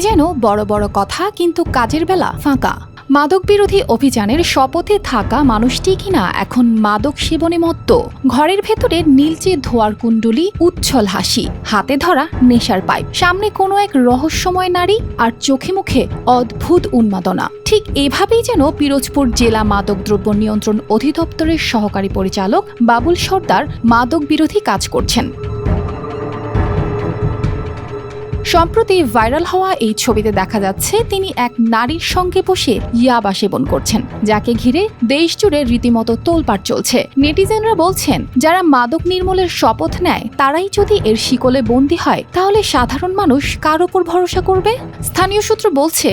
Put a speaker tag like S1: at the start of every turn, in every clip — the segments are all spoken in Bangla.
S1: যেন বড় বড় কথা কিন্তু কাজের বেলা ফাঁকা। মাদক বিরোধী অভিযানের শপথে থাকা মানুষটি কিনা এখন মাদক সেবনে মত্ত। ঘরের ভেতরে নীলচে ধোয়ার কুণ্ডলি, উচ্ছল হাসি, হাতে ধরা নেশার পাইপ, সামনে কোনো এক রহস্যময় নারী আর চোখে মুখে অদ্ভুত উন্মাদনা। ঠিক এভাবেই যেন পিরোজপুর জেলা মাদক দ্রব্য নিয়ন্ত্রণ অধিদপ্তরের সহকারী পরিচালক বাবুল সর্দার মাদক বিরোধী কাজ করছেন। সম্প্রতি ভাইরাল হওয়া এই ছবিতে দেখা যাচ্ছে, তিনি এক নারীর সঙ্গে বসে ইয়াবা সেবন করছেন, যাকে ঘিরে দেশ জুড়ে রীতিমতো তোলপাড় চলছে। নেটিজেনরা বলছেন, যারা মাদক নির্মূলের শপথ নেয়, তারাই যদি এর শিকলে বন্দী হয়, তাহলে সাধারণ মানুষ কার ওপর ভরসা করবে? স্থানীয় সূত্র বলছে,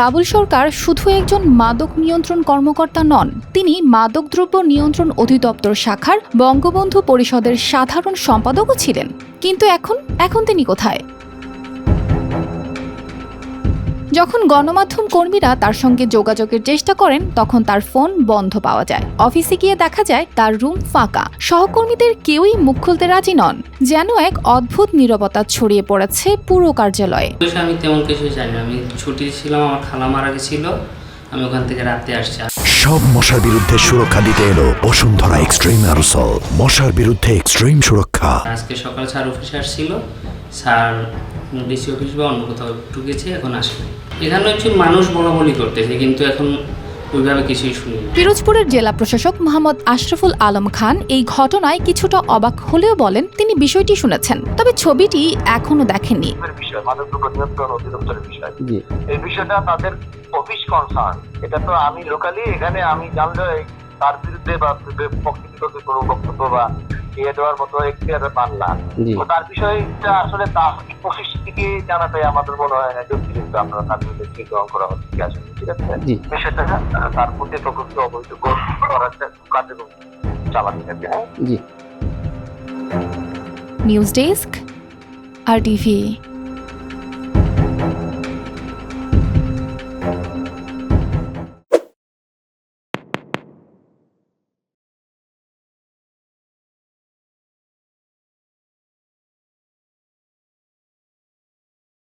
S1: বাবুল সরকার শুধু একজন মাদক নিয়ন্ত্রণ কর্মকর্তা নন, তিনি মাদকদ্রব্য নিয়ন্ত্রণ অধিদপ্তর শাখার বঙ্গবন্ধু পরিষদের সাধারণ সম্পাদকও ছিলেন। কিন্তু এখন এখন তিনি কোথায়? যখন গণমাধ্যম কর্মীরা তার সঙ্গে যোগাযোগের চেষ্টা করেন তখন তার ফোন বন্ধ পাওয়া যায়। অফিসে গিয়ে দেখা যায় তার রুম ফাঁকা। সহকর্মীদের কেউই মুখ খুলতে রাজি নন যেন এক অদ্ভুত নীরবতা ছড়িয়ে পড়েছে পুরো কার্যালয়ে।
S2: আমি তেমন কিছু জানি আমি ছুটি ছিলাম আমার খালা মারা গেছিল আমি ওখান থেকে রাতে আসছি।
S3: সব মশার বিরুদ্ধে সুরক্ষা দিতে এলো বসুন্ধরা এক্সট্রিম অ্যারোসল। মশার বিরুদ্ধে এক্সট্রিম সুরক্ষা।
S2: আজকে সকাল স্যার অফিসে আসছিল স্যার ডিসি অফিস বা অন্য কোথাও একটু গেছে এখন আসবে। এখানে হচ্ছে মানুষ বলা বলি করতেছে কিন্তু এখন ওইভাবে কিছুই শুনি।
S1: পিরোজপুরের জেলা প্রশাসক মোহাম্মদ আশরাফুল আলম খান এই ঘটনায় কিছুটা অবাক হলেও বলেন তিনি বিষয়টি শুনেছেন। তবে ছবিটি এখনও দেখেননি।
S4: এর বিষয় মাদকদ্রব্য নিয়ন্ত্রণ অধিদপ্তরের বিষয়। এই বিষয়টা তাদের অফিস কনসার্ন এটা তো আমি লোকালি এখানে আমি জানলে তার বিরুদ্ধে বা পক্ষে কোনো বক্তব্য বা ইয়ে দেওয়ার মতো এখতিয়ার পান না তো তার বিষয়টা আসলে তার অফিস থেকে জানাতে আমাদের মনে হয় না যুক্তিযুক্ত আপনারা তার বিরুদ্ধে কি গ্রহণ করা হচ্ছে ঠিক আছে ঠিক আছে? বিষয়টা তার প্রতি প্রকৃত অবৈধ করার কার্যক্রম চালাতে থাকে হ্যাঁ
S1: নিউজ ডেস্ক আর টিভি